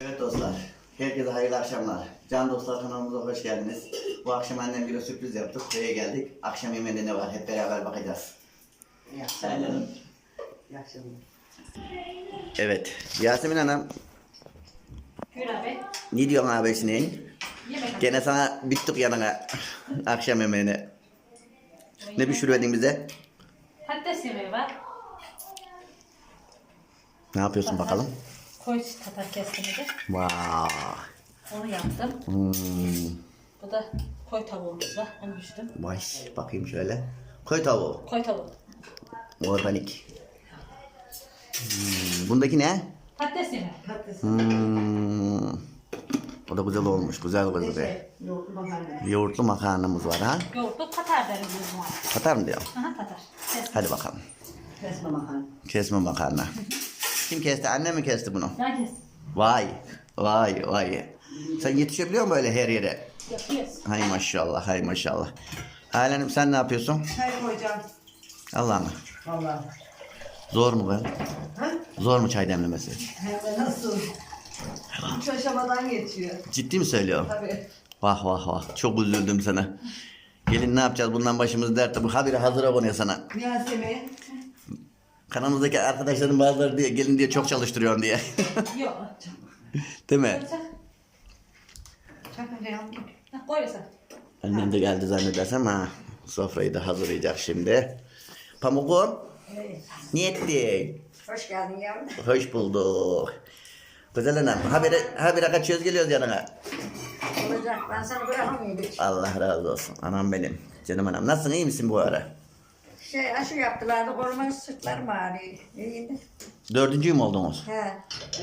Evet dostlar, herkese hayırlı akşamlar. Can dostlar kanalımıza hoş geldiniz. Bu akşam annem bir sürpriz yaptık. Köye geldik. Akşam yemeğinde ne var hep beraber bakacağız. İyi akşamlar. Aynen. İyi akşamlar. Evet, Yasemin Hanım Buyur abi. ne diyorsun abisinin? Yemek. Gene sana bittik yanına akşam yemeğine. Ne pişiriyordun bize? Patates yemeği var. Ne yapıyorsun bakalım? Koy tatar kestimidi. Vay. Onu yaptım. Hmm. Bu da koy tavuğumuz var. Onu pişirdim. Vay, bakayım şöyle. Koy tavuğu, Koy tavuğu. organik. Hmm. Bundaki ne? Patates yemeği. Patates. Hmm. O da güzel olmuş, güzel kızı be. Şey, yoğurtlu makarna. Yoğurtlu makarnamız var ha. Yoğurtlu tatar deriz biz buna. Katar mı diyor? Aha tatar. Kestim. Hadi bakalım. Kesme makarna. Kesme makarna. Kim kesti? Anne mi kesti bunu? Ben kestim. Vay. Vay vay. Sen yetişebiliyor musun böyle her yere? Yapıyoruz. Hay maşallah, hay maşallah. Halenim sen ne yapıyorsun? Çay koyacağım. Allah'ım. Vallahi. Zor mu be? Ha? Zor mu çay demlemesi? Hem de nasıl? Üç aşamadan geçiyor. Ciddi mi söylüyorum? Tabii. Vah vah vah. Çok üzüldüm sana. Gelin ne yapacağız? Bundan başımız dert. Bu habire hazıra konuyor sana. Yasemin. Kanalımızdaki arkadaşların bazıları diye gelin diye çok çalıştırıyorsun diye. Yok. Değil mi? Annem de geldi zannedersem ha. Sofrayı da hazırlayacak şimdi. Pamukum, Evet. ne ettin? Hoş geldin yavrum. Hoş bulduk. Güzel anam, habire, habire kaçıyoruz geliyoruz yanına. Olacak. Ben sana bırakamıyorum hiç. Allah razı olsun. Anam benim. Canım anam. Nasılsın, iyi misin bu ara? Şey aşı yaptılardı. Koluma sırtlarım ağrıyor. İyiydi. Dördüncü mü oldunuz? He.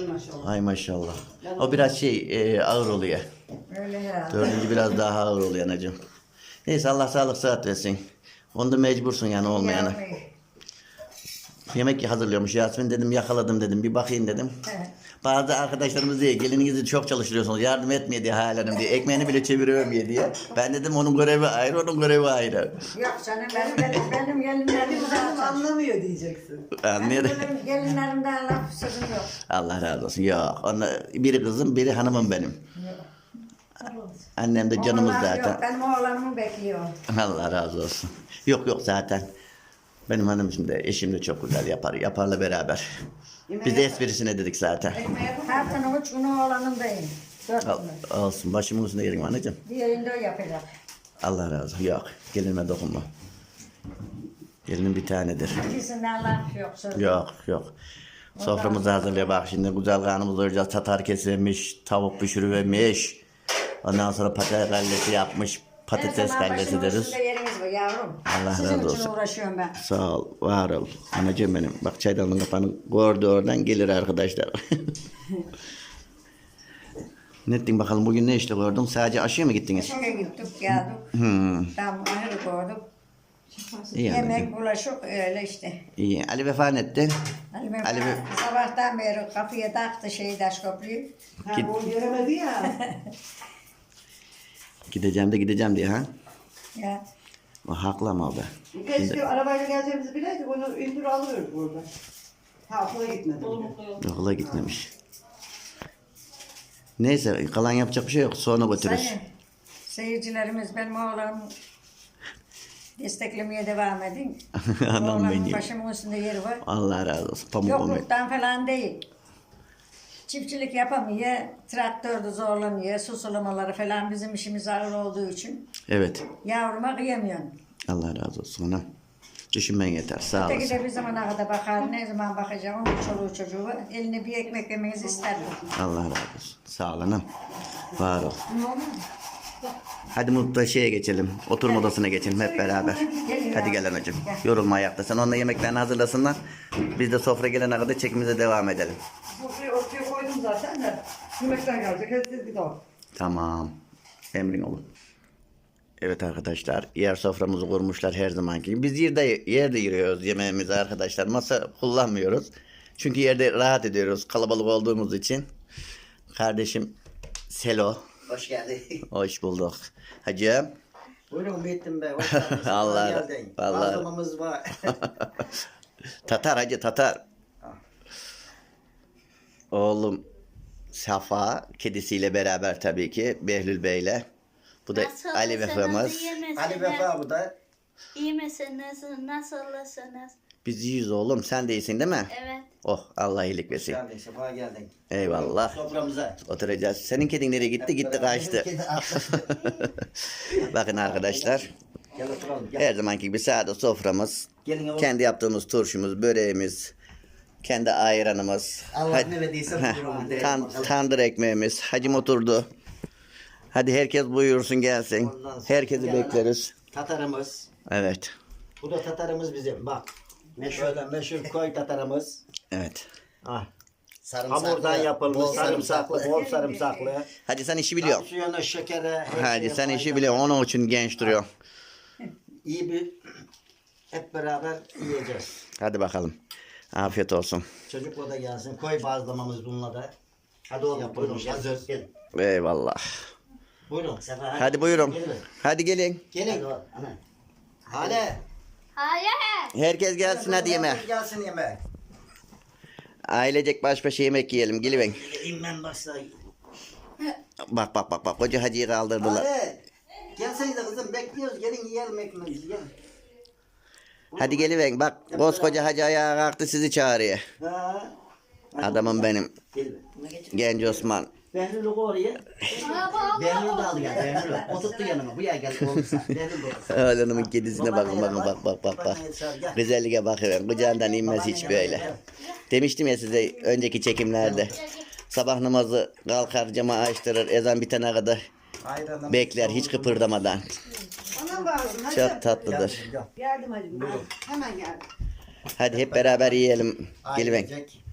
Maşallah. Ay maşallah. O biraz şey e, ağır oluyor. Öyle herhalde. Dördüncü biraz daha ağır oluyor anacığım. Neyse Allah sağlık sıhhat versin. Onda mecbursun yani olmayana. Yavrum. Yemek hazırlıyormuş Yasemin dedim yakaladım dedim bir bakayım dedim. He. Bazı arkadaşlarımız diye gelininizi çok çalıştırıyorsunuz yardım etmeye diye halen diye ekmeğini bile çeviriyorum diye diye. Ben dedim onun görevi ayrı onun görevi ayrı. Yok canım benim, benim, benim gelinlerim zaten. anlamıyor diyeceksin. Anlıyor. Benim gelinlerimden laf sözüm yok. Allah razı olsun. Yok. Onlar, biri kızım biri hanımım benim. Annem de canımız Oğlan zaten. Yok, benim oğlanımı bekliyor. Allah razı olsun. Yok yok zaten. Benim hanım şimdi eşim de çok güzel yapar. Yaparla beraber. Biz esprisine dedik zaten. Haftanın üç günü oğlanımdayım. Dört Al, günü. olsun. Başımın üstünde yerim anacığım. Diğerinde yapacak. Allah razı olsun. Yok. Gelinime dokunma. Gelinin bir tanedir. İkisinden laf yok söz. Yok yok. Soframızı hazırlıyor bak şimdi güzel karnımızı doyuracağız. Tatar kesilmiş, tavuk pişirivermiş. Ondan sonra patates kallesi yapmış. Patates başımın deriz. üstünde yeriniz var yavrum. Allah Sizin razı için olsun. uğraşıyorum ben. Sağ ol, var ol. Anacığım benim. Bak çaydanlığın kapağını gördü oradan gelir arkadaşlar. ne ettin bakalım bugün ne işle gördün? Sadece aşıya mı gittiniz? İşe gittik geldik. Hmm. Tam ahır koyduk. İyi anacığım. Yemek bulaşık öyle işte. İyi. Ali vefa ne etti? Ali Bey Ali Bey- sabahtan beri kapıya taktı şeyi taş köprüyü. Ha, Git. o göremedi ya. Gideceğim de gideceğim diye ha? Ya. O haklı ama o be. Keşke arabayla geleceğimizi bileydik onu indir alıyoruz burada. Ha okula gitmedi. Okula gitmemiş. Neyse kalan yapacak bir şey yok. Sonra götürürüz. Sayın seyircilerimiz benim oğlanım desteklemeye devam edin. Anam benim. başımın üstünde yeri var. Allah razı olsun. Pamuk olmayı. Yokluktan falan değil. Çiftçilik yapamıyor, traktörde zorlanıyor, su sulamaları falan bizim işimiz ağır olduğu için Evet. yavruma kıyamıyorum. Allah razı olsun anam. Düşünmen yeter. Sağ Öteki olasın. de bir zamana kadar bakar, ne zaman bakacağım, onun çoluğu çocuğu. Eline bir ekmek yemenizi isterdim. Allah razı olsun. Sağ ol anam. Var ol. Hadi mutlu şeye geçelim. Oturma odasına geçelim hep beraber. Hadi gel anacığım. Yorulma ayakta. Sen onunla yemeklerini hazırlasınlar. Biz de sofra gelene kadar çekimize devam edelim. Zaten de. Yemekten gelecek. Hadi siz gidin. Tamam. Emrin olur. Evet arkadaşlar, yer soframızı kurmuşlar her zamanki gibi. Biz yerde, yerde yürüyoruz yemeğimizi arkadaşlar. Masa kullanmıyoruz. Çünkü yerde rahat ediyoruz kalabalık olduğumuz için. Kardeşim Selo, Hoş geldin. hoş bulduk. Hacım, Buyurun Beyt'im Bey. Hoş geldin. Allah-. Allah- Malzememiz var. Tatar hacı Tatar. Oğlum Safa kedisiyle beraber tabii ki Behlül Bey'le. Bu da Ali Vefa'mız. Ali Vefa bu da. İyi misiniz? Nasılsınız? Biz iyiyiz oğlum. Sen de iyisin değil mi? Evet. Oh Allah iyilik versin. Geldin sefa geldin. Eyvallah. Soframıza. Oturacağız. Senin kedin nereye gitti? Gitti kaçtı. Bakın arkadaşlar. Gel oturalım. Gel. Her zamanki gibi sade soframız. Gelin oğlum. Kendi yaptığımız turşumuz, böreğimiz, kendi ayranımız. Allah Hadi- ne verdiyse tan- tandır ekmeğimiz. Hacım oturdu. Hadi herkes buyursun gelsin. Herkesi bekleriz. Tatarımız. Evet. Bu da tatarımız bizim. Bak. Meşhur, meşhur koy tatarımız. Evet. Ah. Sarımsaklı, Hamurdan yapılmış bol sarımsaklı, bol sarımsaklı. Hadi sen işi biliyorsun. Tansiyonu, şekere, Hadi sen işi biliyorsun. Onun için genç duruyor. İyi bir hep beraber yiyeceğiz. Hadi bakalım. Afiyet olsun. Çocukla da gelsin. Koy bazlamamız bununla da. Hadi oğlum buyurun. Buyurun, Hazır. Gelin. Eyvallah. Buyurun. Sefa hadi. Hadi buyurun. Gelin. Hadi gelin. Gelin. Hadi oğlum, ana. Hayır. Herkes gelsin hadi yeme. Gelsin yeme. Ailecek baş başa yemek yiyelim. Gelin. Gelin ben başla. Bak bak bak bak. Koca hacıyı kaldırdılar. Hadi. Gelsenize kızım bekliyoruz. Gelin yiyelim ekmeğimizi. Gelin. Hadi gelin. Bak koskoca hacı ayağa kalktı sizi çağırıyor. Ha. Adamım benim. Genç Osman. Behlül'ü oraya. Behlül de gel. Behlül. Oturttu yanıma. Buraya gel. Oğlum sen. Behlül de orası. Oğlumun kedisine bakın bakın bak bak bak bak. Güzelliğe bakıver. Kucağından inmez hiç böyle. Demiştim ya size önceki çekimlerde. Sabah namazı kalkar camı açtırır ezan bitene kadar Ayranım. bekler hiç kıpırdamadan. Ona bağırdın hadi. Çok tatlıdır. Geldim hadi. Hemen geldim. Hadi hep beraber yiyelim. Gelin. Ailecek.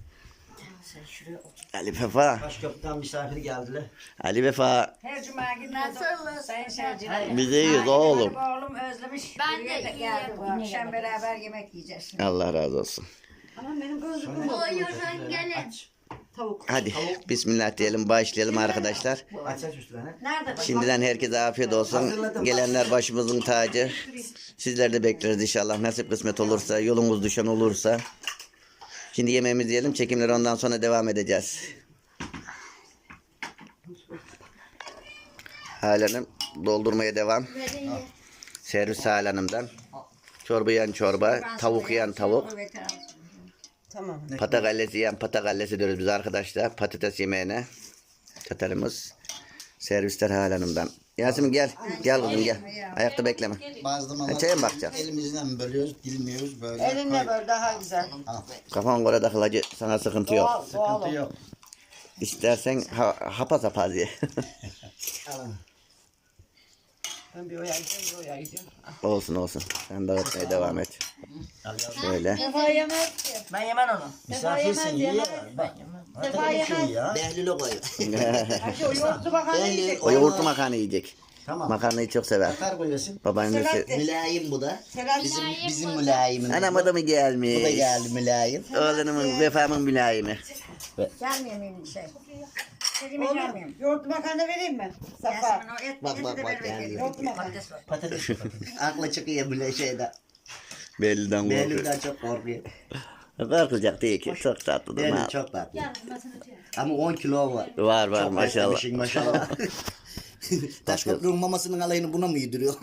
Ali Vefa. Başköprüden misafir geldiler. Ali Vefa. Her cuma günü Nasılsınız? Sayın seyirciler. Biz iyiyiz oğlum. Oğlum özlemiş. Ben de iyiyim. geldi bu akşam beraber yemek yiyeceğiz. Allah razı olsun. Ama benim gözlüğüm yok. Buyurun gelin. Tavuk. Hadi bismillah diyelim başlayalım arkadaşlar. Aç aç üstüne. Nerede? Şimdiden herkese afiyet olsun. Gelenler başımızın tacı. Sizler de bekleriz inşallah. Nasip kısmet olursa, yolumuz düşen olursa. Şimdi yemeğimizi yiyelim. Çekimleri ondan sonra devam edeceğiz. Halanım doldurmaya devam. Servis Halanım'dan. Çorba yiyen çorba, tavuk yiyen tavuk. Tamam. Patakallesi yiyen patakallesi diyoruz biz arkadaşlar. Patates yemeğine. Çatalımız. Servisler Halanım'dan. Yasemin gel. Gel kızım gel. Ayakta bekleme. Bazlamalar Çaya mı bakacaksın? elimizden bölüyoruz, dilmiyoruz böyle. Elinle böyle daha güzel. Kafan göre takılacı sana sıkıntı yok. Doğal, doğal. Sıkıntı yok. İstersen ha, hapa sapa ye. Ben bir oya gideceğim, bir oya gideceğim. olsun olsun. Sen dağıtmaya devam et. Şöyle. Ben yemem onu. Misafirsin iyi ya. Bak. Sefa yemez. ya. Behlül'ü koy. Şu yoğurtlu bakan yiyecek. o yoğurtlu makarna yiyecek. Tamam. Makarnayı çok sever. Kar koyuyorsun. Babaannesi. Selahattin. Mülayim bu da. Selam. Bizim bizim mülayimimiz. Anam adamı gelmiş. Bu da geldi mülayim. Oğlunumun vefamın mülayimi. Gelmiyor muyum şey? Kelime Oğlum gelmiyor. yoğurtlu makarna vereyim mi? Safa. Yasemin o et, Bak, eti bak, de bak, ben veriyorum. Yoğurtlu makarna. Patates var. Patates. Aklı çıkıyor böyle şeyde. Belli'den korkuyor. Behlül'den çok korkuyor. Korkacak değil ki. Çok tatlıdır. Behlül çok tatlı. Ama 10 kilo var. Var var Çok maşallah. beslemişsin, maşallah. Taş köprünün mamasının alayını buna mı yediriyor?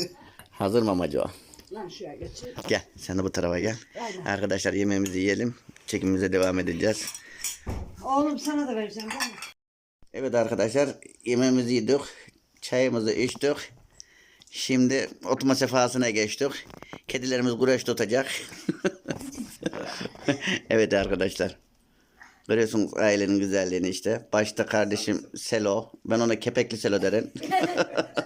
Hazır mamacı o. Lan şuraya geçin. Gel sen de bu tarafa gel. Arkadaşlar yemeğimizi yiyelim. Çekimimize devam edeceğiz. Oğlum sana da vereceğim değil mi? Evet arkadaşlar yemeğimizi yedik. Çayımızı içtik. Şimdi oturma sefasına geçtik. Kedilerimiz güreş tutacak. evet arkadaşlar. Görüyorsunuz ailenin güzelliğini işte. Başta kardeşim Selo. Ben ona kepekli Selo derim.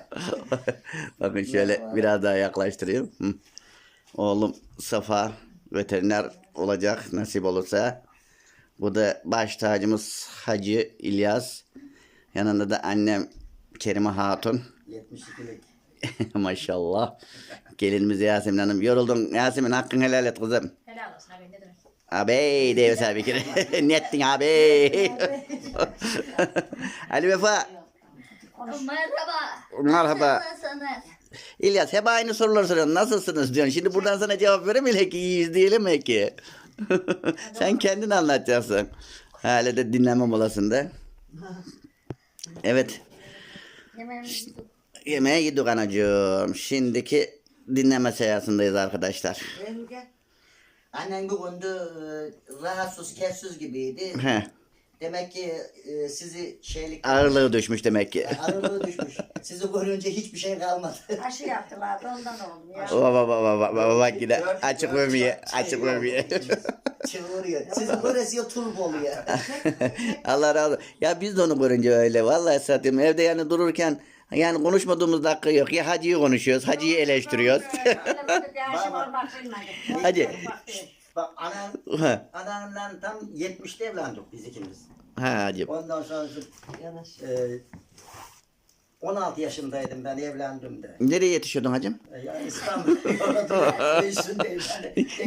Bakın şöyle biraz daha yaklaştırayım. Oğlum Safa veteriner olacak nasip olursa. Bu da baş tacımız Hacı İlyas. Yanında da annem Kerime Hatun. 72'lik. Maşallah. Gelinimiz Yasemin Hanım. Yoruldun. Yasemin hakkını helal et kızım. Helal olsun abi ne demek. Abi sen bir kere. ne ettin abi? Ali Vefa. Merhaba. Merhaba. İlyas hep aynı soruları soruyorsun. Nasılsınız diyorsun. Şimdi buradan sana cevap veremeyiz ki iyiyiz diyelim mi ki? Sen kendin anlatacaksın. Hala de dinlenme molasında. Evet. Yemeğimizi Yemeğe yedik anacığım. Şimdiki dinleme seansındayız arkadaşlar. Gel. Annen bu konuda e, rahatsız, kefsiz gibiydi. He. Demek ki e, sizi şeylik Ağırlığı düşmüş demek ki. ağırlığı düşmüş. Sizi görünce hiçbir şey kalmadı. Aşı yaptılar da ondan oldu ya. Baba baba baba baba bak yine açık vermeye açık vermeye. Çığırıyor. Sizi göresiye turp oluyor. Allah razı olsun. Ya biz de onu görünce öyle. Vallahi satayım evde yani dururken yani konuşmadığımız dakika yok. Ya hacıyı konuşuyoruz, hacıyı eleştiriyoruz. Öyle Hadi. Bak anam, ha anamla tam 70'te evlendik biz ikimiz. hacım. Ondan sonra Yanaş. e, 16 yaşındaydım ben evlendim de. Nereye yetişiyordun hacım? E, Yani İstanbul'da.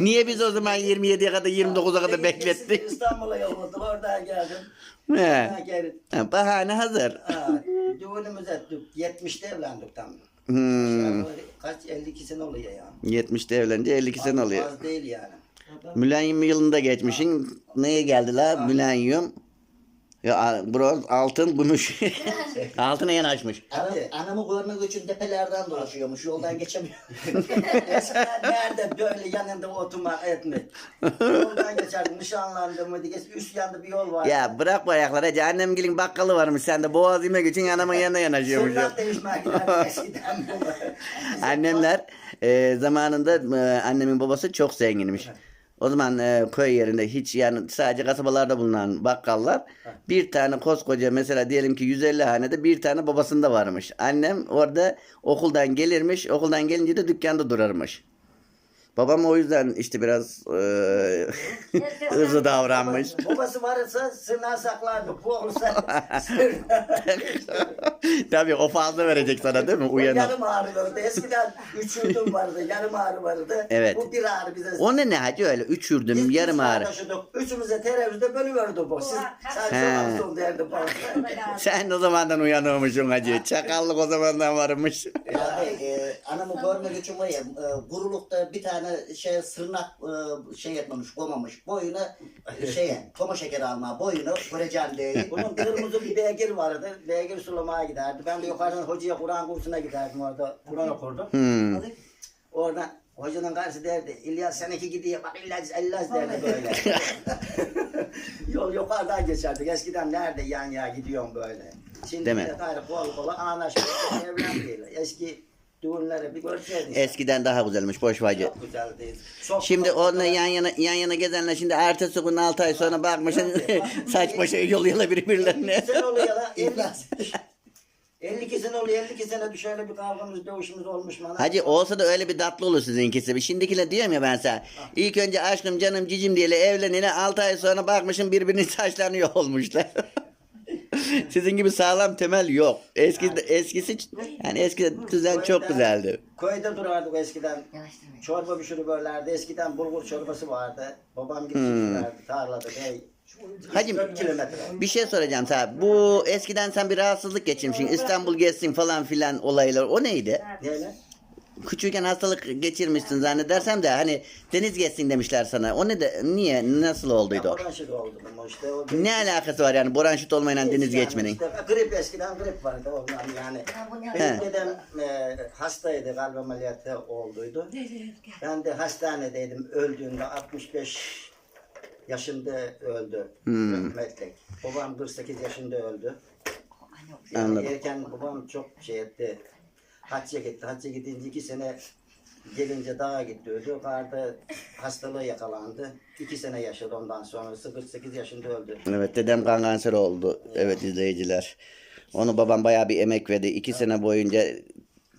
Niye biz o zaman 27'ye kadar 29'a kadar beklettik? İstanbul'a yolladık oradan geldim. He. Ha, geri. Ha, Bahane hazır. Ha, düğünümüz ettik. 70'te evlendik tam. Hmm. Kaç 52 sene oluyor yani. 70'te evlenince 52 sene Az- oluyor. Az değil yani. Mülenyum yılında geçmişin. Neye geldiler? Mülenyum. Ya bronz, altın, gümüş. Altına yanaşmış. Hadi. anamı görmek için tepelerden dolaşıyormuş. Yoldan geçemiyor. Eskiden nerede böyle yanında oturmak etmek. Yoldan geçerdim. Nişanlandım mı diye. Üst yanda bir yol var. Ya bırak bu ayakları. Hacı annemgilin bakkalı varmış. Sen de boğaz yemek için anamın yanına yanaşıyormuş. Sırnak değişmek eskiden. Annemler e, zamanında e, annemin babası çok zenginmiş. O zaman e, köy yerinde hiç yani sadece kasabalarda bulunan bakkallar bir tane koskoca mesela diyelim ki 150 hanede bir tane babasında varmış. Annem orada okuldan gelirmiş. Okuldan gelince de dükkanda durarmış. Babam o yüzden işte biraz e, hızlı davranmış. Babası varsa sırnağı saklardı. Bu olursa Tabii o fazla verecek sana değil mi? Uyanık. yarım ağrı vardı. Eskiden üç yudum vardı. Yarım ağrı vardı. Evet. Bu bir ağrı bize. O ne ne hacı öyle üçürdüm Biz yarım biz ağrı. kardeşiydik. Üçümüze televizyonda bölüyordu bu. Siz sadece. Samsun derdi bana. Sen o zamandan uyanıyormuşsun hacı. Çakallık o zamandan varmış. Yani e, anamı görmek için var ya e, gurulukta bir tane şey sırnak e, şey etmemiş koymamış boyuna şeye toma şekeri alma boyunu göreceğim diye. Bunun kırmızı bir beygir vardı. Beygir sulamaya giderdi. Ben de yukarıdan hocaya Kur'an kursuna giderdim orada. Kur'an okurdum. Hmm. Oradan hocanın karşısı derdi. İlyas seninki gidiyor bak İlyas İlyas derdi böyle. Yol yukarıdan geçerdik. Eskiden nerede yan ya gidiyorum böyle. Şimdi Değil mi? de gayrı kol kola anlaşmış evlendiler. Eski düğünleri bir görseydin. Eskiden daha güzelmiş boş vacı. Çok güzel değil. Çok Şimdi çok onunla güzel. yan yana yan yana gezenler şimdi ertesi gün 6 ay sonra bakmışsın saç başı yoluyla birbirlerine. 52 sene oluyor. 50, 52 sene oluyor. 52 sene bir şöyle bir kavgamız dövüşümüz olmuş bana. Hacı olsa da öyle bir tatlı olur sizinkisi. Şimdikiler diyorum ya ben sana. İlk önce aşkım canım cicim diye evlenene 6 ay sonra bakmışım birbirinin saçlarını yolmuşlar. Sizin gibi sağlam temel yok. Eski eskisi yani eski düzen çok güzeldi. Köyde durardık eskiden. Çorba pişirirlerdi. Eskiden bulgur çorbası vardı. Babam gidip Hmm. tarlada. Bey. Hacım 4 kilometre. bir şey soracağım sana. Bu eskiden sen bir rahatsızlık geçirmişsin. İstanbul geçsin falan filan olaylar. O neydi? Neyle? Küçükken hastalık geçirmişsin zannedersem de hani deniz geçsin demişler sana. O ne de niye nasıl olduydu o? Şey oldu ama işte. O Ne alakası var yani bronşit olmayan deniz Yani geçmenin? Işte, grip eskiden grip vardı ondan yani. Benim dedem e, hastaydı kalp ameliyatı olduydu. Ben de hastanedeydim öldüğünde 65 yaşında öldü. Hmm. Rahmetli. Babam 48 yaşında öldü. Anladım. Erken babam çok şey etti. Hacca gitti. Hacca gidince iki sene gelince dağa gitti öldü. Karda hastalığı yakalandı. İki sene yaşadı ondan sonrası. 48 yaşında öldü. Evet dedem kan kanseri oldu. Evet izleyiciler. Onu babam bayağı bir emek verdi. İki sene boyunca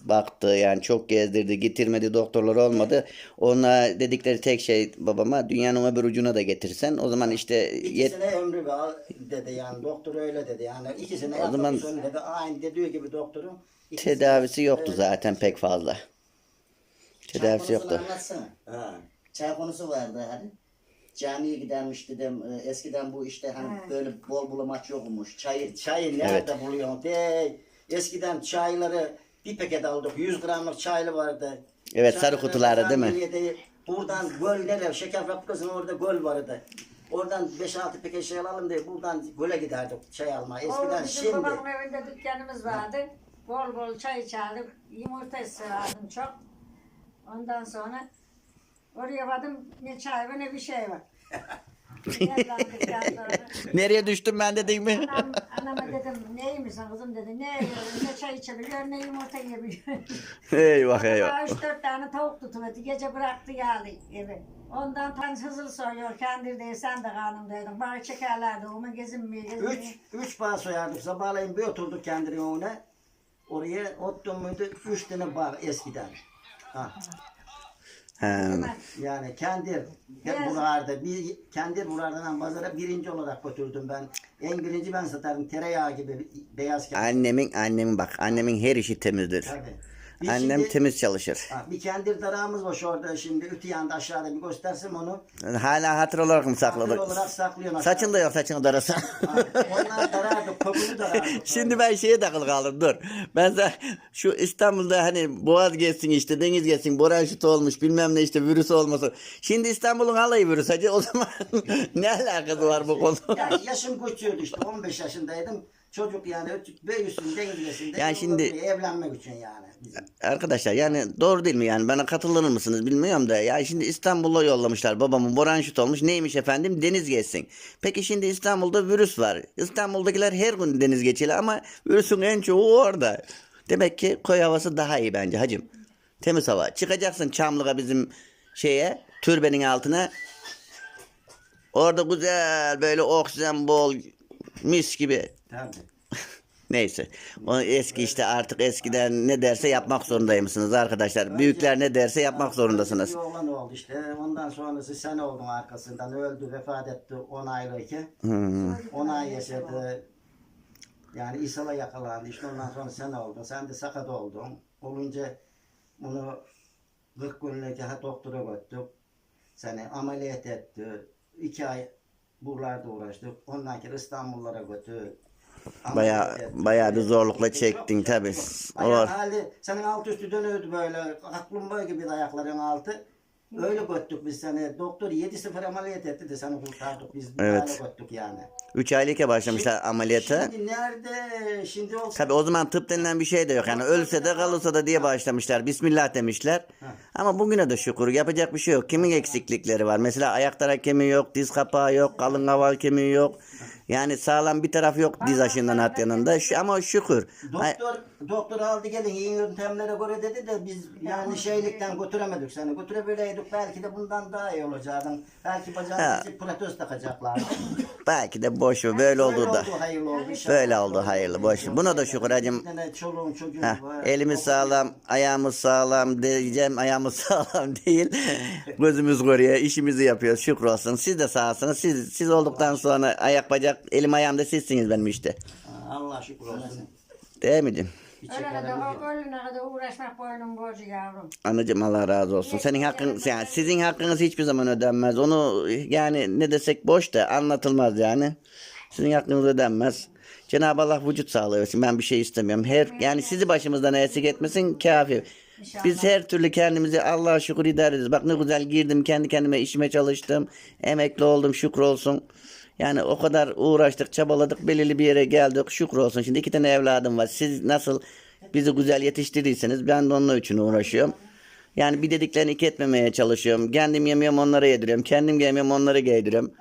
baktı yani çok gezdirdi getirmedi doktorlar olmadı. Ona dedikleri tek şey babama dünyanın öbür ucuna da getirsen o zaman işte İki yet sene ömrü var dedi yani doktor öyle dedi yani iki sene O zaman- sonra dedi aynı dediği gibi doktorun tedavisi yoktu zaten pek fazla. Tedavisi Çay yoktu. anlatsana. Ha. Çay konusu vardı hani. Camiye gidermiş dedim. Ee, Eskiden bu işte hani böyle bol bulamaç yokmuş. Çayı Çayı nerede buluyorsun? De, eskiden çayları bir paket aldık 100 gramlık çaylı vardı. Evet, sarı Çayları kutularda değil mi? sandalyede Buradan göllere şeker fabrikasının orada göl vardı. Oradan 5-6 paket şey alalım diye buradan göle giderdik çay almaya. Eskiden bizim şimdi babamın evinde dükkanımız vardı. Bol bol çay içerdik. Yumurta isterdim çok. Ondan sonra oraya vardım ne çay var ne bir şey var. Sonra. Nereye düştüm ben de değil mi? Anam, anama dedim neymişsin kızım dedi. Ne yiyorum ne çay içebiliyor ne yumurta yiyebiliyor. eyvah eyvah. Daha üç dört tane tavuk tutuverdi. Gece bıraktı geldi evi. Ondan tanış hızlı soruyor. Kendir değil sen de kanımdaydın. Bana çekerlerdi. Onu gezinmeye gezinmeye. Üç, üç bağ soyardık. Sabahleyin bir oturduk kendini önüne. Oraya ottun muydu? Üç tane bağ eskiden. Ha. Ha. Yani kendir hep Yes. buralarda bir kendir buralardan pazara birinci olarak götürdüm ben. En birinci ben satarım tereyağı gibi beyaz kendir. Annemin annemin bak annemin her işi temizdir. Tabii. Bir Annem şimdi- temiz çalışır. Ha, bir kendir darağımız var orada şimdi öte yanda aşağıda bir göstersem onu. Hala hatır olarak mı sakladık? Hatır olarak saklıyorsun. Saçın da yok saçını darasa. Ha, Onlar darardı, kokulu darardı. Şimdi ben şeye takılı kaldım dur. Ben sana şu İstanbul'da hani boğaz geçsin işte deniz geçsin bronşit olmuş bilmem ne işte virüs olmasın. Şimdi İstanbul'un alayı virüs hacı o zaman ne alakası var bu konu? Ya yaşım küçüğüydü işte 15 yaşındaydım. Çocuk yani büyüsün denizesinde. Yani şimdi- evlenmek için yani. Bizim. Arkadaşlar yani doğru değil mi yani bana katılır mısınız bilmiyorum da ya şimdi İstanbul'a yollamışlar babamın bronşit olmuş neymiş efendim deniz geçsin. Peki şimdi İstanbul'da virüs var. İstanbul'dakiler her gün deniz geçiyor ama virüsün en çoğu orada. Demek ki koy havası daha iyi bence hacım. Temiz hava. Çıkacaksın Çamlık'a bizim şeye türbenin altına. Orada güzel böyle oksijen bol mis gibi Tabii. Neyse. O eski işte artık eskiden ne derse yapmak zorundaymışsınız arkadaşlar. Büyükler ne derse yapmak zorundasınız. Bir oğlan oldu işte. Ondan sonrası sen oldun arkasından. Öldü, vefat etti 10 aylıkken. Hmm. 10 ay yaşadı. Yani İsa'la yakalandı. İşte ondan sonra sen oldun. Sen de sakat oldun. Olunca bunu 40 günlük ha doktora götürdük. Seni ameliyat etti. 2 ay buralarda uğraştık. Ondan sonra İstanbullara götürdük. Baya baya bir zorlukla çektin tabi. Or. hali senin alt üstü dönüyordu böyle. Aklın gibi ayakların altı. Öyle göttük biz seni. Doktor 7-0 ameliyat etti de seni kurtardık. Biz Evet. öyle göttük yani. 3 aylıkken başlamışlar ameliyata. Şimdi nerede? Şimdi olsa Tabi o zaman tıp denilen bir şey de yok. Yani ölse de kalırsa da diye başlamışlar. Bismillah demişler. Ama bugüne de şükür yapacak bir şey yok. Kimin eksiklikleri var? Mesela ayak tarak kemiği yok, diz kapağı yok, kalın kaval kemiği yok. Yani sağlam bir taraf yok diz aşından at yanında. Şu- Ama şükür. Ay- Doktor doktor aldı gelin iyi yöntemlere göre dedi de biz yani şeylikten götüremedik seni. Götürebileydik belki de bundan daha iyi olacaktın. Belki Ha. bacağına protez takacaklardı. Belki de boş ver. Böyle oldu da. hayırlı oldu. inşallah. Böyle oldu hayırlı boş. ver. Buna da şükür hacım. Bir tane çoluğun çocuğun Heh, var. elimiz sağlam, ayağımız sağlam diyeceğim, ayağımız sağlam değil. Gözümüz koruyor, işimizi yapıyoruz. Şükür olsun. Siz de sağsınız. Siz siz olduktan sonra ayak bacak, elim ayağım da sizsiniz benim işte. Allah şükür olsun. Değil mi? canım? Ölene kadar, ölene kadar uğraşmak boynun borcu yavrum. Anacığım Allah razı olsun. Senin hakkın, yani sizin hakkınız hiçbir zaman ödenmez. Onu yani ne desek boş da anlatılmaz yani. Sizin hakkınız ödenmez. Cenab-ı Allah vücut sağlığı versin. Ben bir şey istemiyorum. Her yani sizi başımızdan eksik etmesin kafi. Biz her türlü kendimizi Allah'a şükür idare ederiz. Bak ne güzel girdim kendi kendime işime çalıştım. Emekli oldum şükür olsun. Yani o kadar uğraştık, çabaladık, belirli bir yere geldik. Şükür olsun. Şimdi iki tane evladım var. Siz nasıl bizi güzel yetiştirdiyseniz ben de onun için uğraşıyorum. Yani bir dediklerini iki etmemeye çalışıyorum. Kendim yemiyorum onlara yediriyorum. Kendim yemiyorum onları giydiriyorum.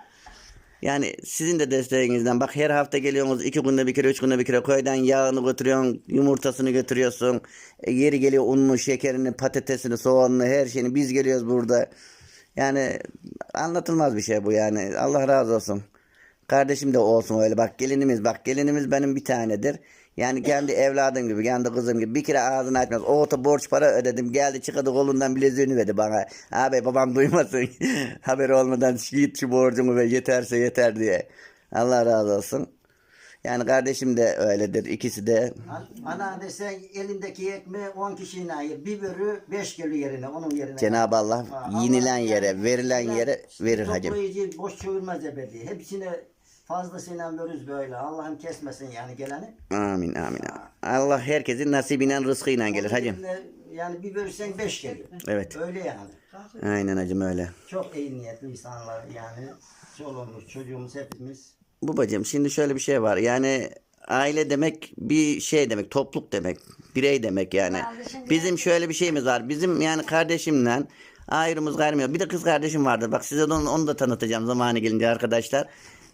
Yani sizin de desteğinizden bak her hafta geliyorsunuz iki günde bir kere üç günde bir kere köyden yağını götürüyorsun yumurtasını götürüyorsun E, yeri geliyor ununu şekerini patatesini soğanını her şeyini biz geliyoruz burada yani anlatılmaz bir şey bu yani Allah razı olsun kardeşim de olsun öyle bak gelinimiz bak gelinimiz benim bir tanedir yani kendi evladım gibi, kendi kızım gibi bir kere ağzını açmaz. O ota borç para ödedim. Geldi çıkardı kolundan bileziğini verdi bana. Abi babam duymasın. Haberi olmadan git şu borcumu ve yeterse yeter diye. Allah razı olsun. Yani kardeşim de öyledir. ikisi de. An- Ana desen elindeki ekmeği 10 kişinin ayır. Bir bölü 5 kilo yerine onun yerine. Cenab-ı Allah Ha, yenilen Allah yere, verilen yere verir hacım. Toplayıcı boş çevirmez ebedi. Hepsine fazlasıyla veririz böyle. Allah'ım kesmesin yani geleni. Amin amin. Allah herkesin nasibiyle rızkıyla gelir hacım. Yani bir bölsen 5 geliyor. Evet. Öyle yani. Aynen hacım öyle. Çok iyi niyetli insanlar yani. Çoluğumuz, çocuğumuz hepimiz. Babacığım şimdi şöyle bir şey var. Yani aile demek bir şey demek, topluluk demek, birey demek yani. Bizim şöyle bir şeyimiz var. Bizim yani kardeşimle ayrımız gayrımız. Bir de kız kardeşim vardır. Bak size de onu, onu da tanıtacağım zamanı gelince arkadaşlar.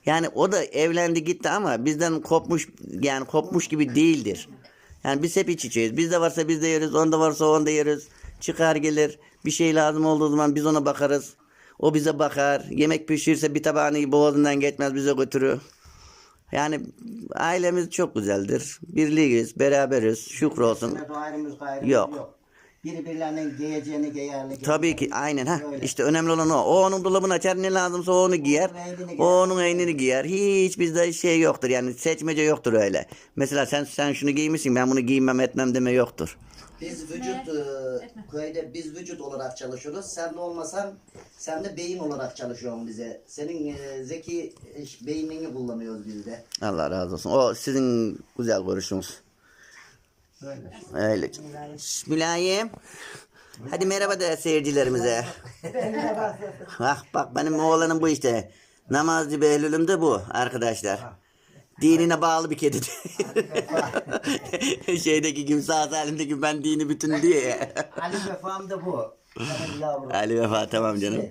Yani o da evlendi gitti ama bizden kopmuş yani kopmuş gibi değildir. Yani biz hep iç içeyiz. Bizde varsa biz de yeriz. Onda varsa onda yeriz. Çıkar gelir. Bir şey lazım olduğu zaman biz ona bakarız. O bize bakar. Yemek pişirirse bir tabağını boğazından geçmez bize götürür. Yani ailemiz çok güzeldir. Birliğiz, beraberiz. Şükür olsun. Yok. Birilerinin giyeceğini giyerli. Tabii ki aynen ha. Öyle. İşte önemli olan o. O onun dolabını açar ne lazımsa onu giyer. O onun eynini giyer. Hiç bizde şey yoktur. Yani seçmece yoktur öyle. Mesela sen sen şunu giymişsin ben bunu giymem etmem deme yoktur. Biz vücut e, köyde biz vücut olarak çalışıyoruz. Sen de olmasan sen de beyin olarak çalışıyorsun bize. Senin e, zeki e, beynini kullanıyoruz biz de. Allah razı olsun. O sizin güzel görüşünüz. Böyle. Öyle. Şş, Mülayim. Hadi merhaba de seyircilerimize. Bak bak benim oğlanım bu işte. Namazcı Behlül'üm de bu arkadaşlar. Dinine bağlı bir kedi. Şeydeki gibi sağ salimdeki ben dini bütün diye. Ali Vefam da bu. Benim yavrum. Ali Vefa tamam canım.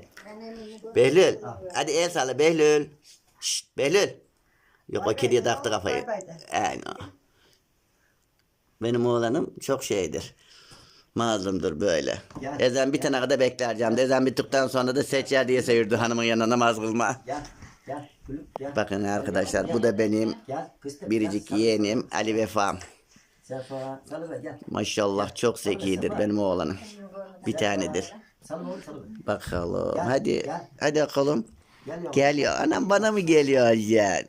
Behlül. Hadi el salla Behlül. Şşt Behlül. Yok o kediye taktı kafayı. Aynen. Benim oğlanım çok şeydir. Mazlumdur böyle. Gel, Ezan bitene kadar beklereceğim. Ezan bittikten sonra da seçer diye seyirdi hanımın yanına namaz kılma. Gel. Gel. Gülüm gel. Bakın arkadaşlar bu da benim biricik yeğenim Ali Vefam. Maşallah çok zekidir benim oğlanım. Bir tanedir. Bakalım. Hadi. Hadi bakalım. Gel. Geliyor. Anam bana mı geliyor?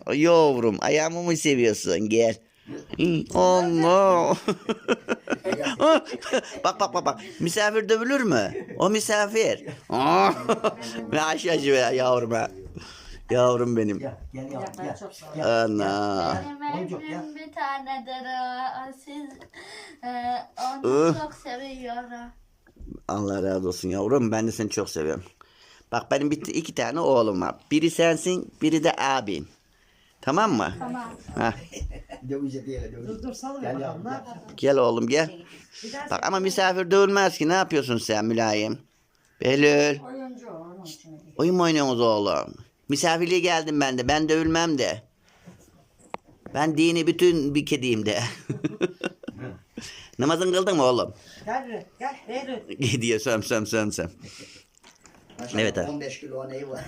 O Yavrum ayağımı mı seviyorsun? Gel. Allah. bak bak bak bak. Misafir dövülür mü? O misafir. Ve aşağıcı be yavrum ha. Yavrum benim. Gel. Gel yavrum. Ben Gel. çok seviyorum. Ana. Benim ya. bir tanedir. o. Siz e, onu Ih. çok seviyorum. Allah razı olsun yavrum. Ben de seni çok seviyorum. Bak benim bir, iki tane oğlum var. Biri sensin, biri de abin. Tamam mı? Tamam. Dur Gel bakalım ne oğlum gel. Bir daha Bak ama misafir dövülmez ki. Ne yapıyorsun sen mülayim? Behlül. Oyuncu o, onun için. Oyun mu oynuyorsunuz oğlum? Misafirliğe geldim ben de. Ben dövülmem de. Ben dini bütün bir kediyim de. Namazın kıldın mı oğlum? Gel buraya, gel Eylül. diye söm söm söm söm. Maşallah Evet abi. 15 kilo neyi var.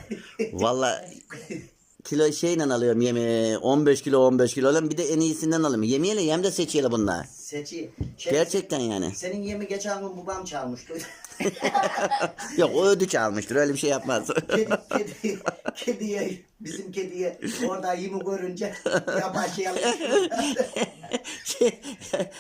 Valla kilo şeyle alıyorum yemeği 15 kilo 15 kilo alıyorum bir de en iyisinden alıyorum. Yemeğiyle yem de seçiyle bunlar. Seçi. Şey, Gerçekten yani. Senin yemi geçen gün babam çalmıştı. Yok o ödünç almıştır öyle bir şey yapmaz. kedi, kedi, kediye, bizim kediye orada yemi görünce yabaşlayalım. şey,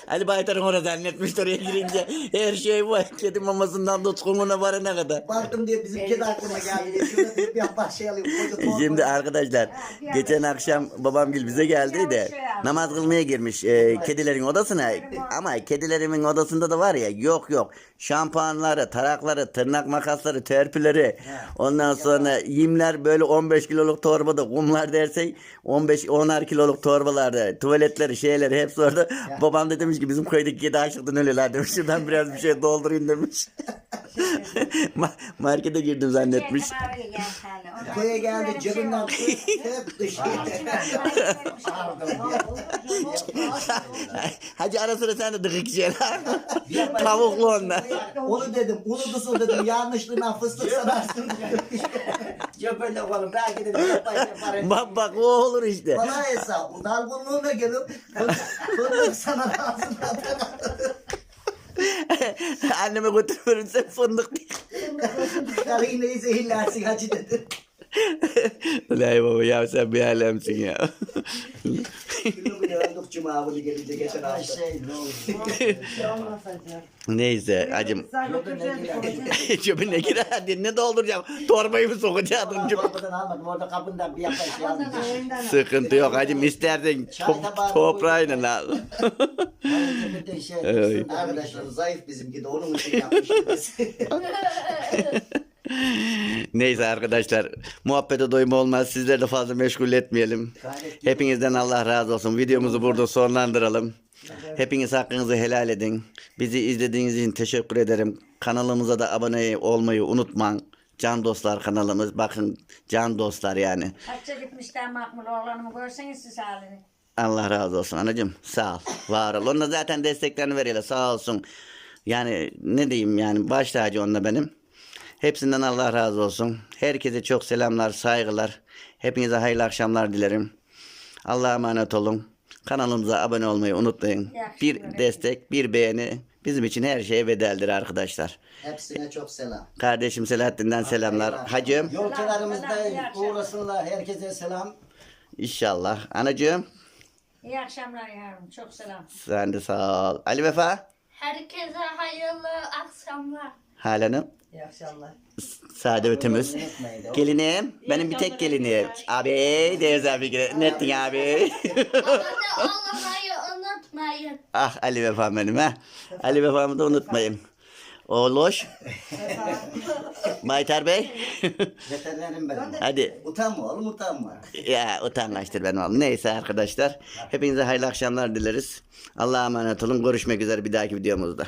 Ali Baytar'ın orada zannetmiş oraya girince her şey var. Kedi mamasından tutkumuna varana kadar. Baktım diye bizim kedi aklıma geldi. Şurada bir. Koca torba. Şimdi arkadaşlar geçen akşam babam gül bize geldi de namaz kılmaya girmiş e, kedilerin odasına ama kedilerimin odasında da var ya yok yok şampuanları tarakları tırnak makasları törpüleri ondan sonra yimler böyle 15 kiloluk torbada kumlar dersek 15 10'ar kiloluk torbalarda tuvaletleri şeyleri hepsi orada babam da demiş ki bizim köydeki kedi açlıktan ölüyorlar demiş. Şuradan biraz bir şey doldurayım demiş. Ma- markete girdim zannetmiş. Köye geldi cebinden hep dışarı. Hacı ara sıra sen de dıkık şeyler. Tavuklu onlar. Onu dedim, unutusun dedim. Yanlışlığına fıstık sanarsın. Ya böyle oğlum belki yapayım yaparım. Bak bak o olur işte. Bana hesap. Dalgınlığına gelip fındık sana ağzına Anneme götürürse fındık değil. Karı iğneyi zehirlersin hacı dedi. Ulan baba ya sen bir alemsin ya. Cuma gelince geçen hafta. Neyse acım. Cebine girer. Hadi ne dolduracağım? Torbayı mı sokacaksın? Kapıdan almadım orada kapından bir yapay şey aldım. Sıkıntı yok hacım istersen top, toprağıyla al. Şey. Arkadaşlar zayıf bizimki de onun için yapmıştı biz. Neyse arkadaşlar muhabbete doyum olmaz. Sizleri de fazla meşgul etmeyelim. Hepinizden Allah razı olsun. Videomuzu burada sonlandıralım. Hepiniz hakkınızı helal edin. Bizi izlediğiniz için teşekkür ederim. Kanalımıza da abone olmayı unutmayın. Can Dostlar kanalımız. Bakın Can Dostlar yani. Hacca gitmişler makmul oğlanımı görseniz siz halini. Allah razı olsun anacığım. Sağ ol. Var ol. Onunla zaten desteklerini veriyorlar. Sağ olsun. Yani ne diyeyim yani baş tacı onunla benim. Hepsinden Allah razı olsun. Herkese çok selamlar, saygılar. Hepinize hayırlı akşamlar dilerim. Allah'a emanet olun. Kanalımıza abone olmayı unutmayın. Bir destek, bir beğeni bizim için her şeye bedeldir arkadaşlar. Hepsine çok selam. Kardeşim Selahattin'den selamlar. Hacım Yol kenarımızda uğrasınlar. Herkese selam. inşallah. Anacığım İyi akşamlar yavrum. Çok selam. sen de sağ ol. Ali Vefa, Herkese hayırlı akşamlar. Halanım. İyi akşamlar. Saadetimiz. Unutmayın. Gelinim. Benim bir tek gelinim. Abi Deniz abi gel- ne ettin abi? Olmayı unutmayın. ah Ali Vefa benim ha. Ali Vefa'mı da unutmayın. Oğloş. Maytar Bey. Veterinerim benim. Hadi. Utanma oğlum utanma. Ya utangaçtır benim oğlum. Neyse arkadaşlar. Hepinize hayırlı akşamlar dileriz. Allah'a emanet olun. Görüşmek üzere bir dahaki videomuzda.